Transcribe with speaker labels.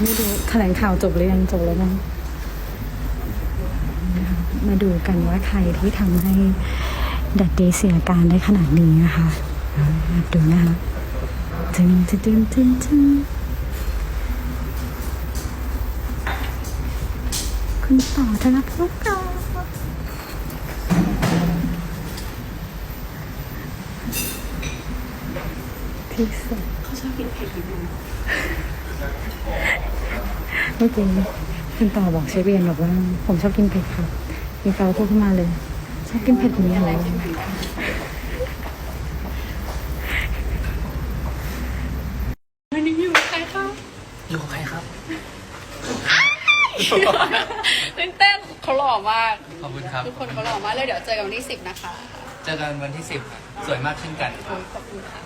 Speaker 1: ไม่ดูแถลงข่าวจบหรือยังจบแล้วมั้งนะคะมาดูกันว่าใครที่ทำให้ดัดเดเสียการได้ขนาดนี้นะคะมาดูนะคะจึงจึงจึงจึงจึงคุณต่อธนภพก่อนที่สุด
Speaker 2: เขาชอบกินเผ็ดอยู่
Speaker 1: เมื่อกี้คุณต่อบอกเชฟเบียนบอกว่า ผมชอบกินเผ็ดครับมีเขาพูดขึ้นมาเลย ชอบกินเผ็ดนี้อะไร
Speaker 2: วันนี้อยู่กับใครคะ
Speaker 3: อยู่กับใครครับ
Speaker 2: ตื่นเต้นเขาหล่อมาก
Speaker 3: ขอบคุณครับ
Speaker 2: ทุกคนเขาหล่อมากเลยเดี๋ยวเจอกันวันที่สิบนะคะ
Speaker 3: เจอกันวันที่สิบสวยมากเช่นกัน
Speaker 2: โอ้ยขอบคุณค่ะ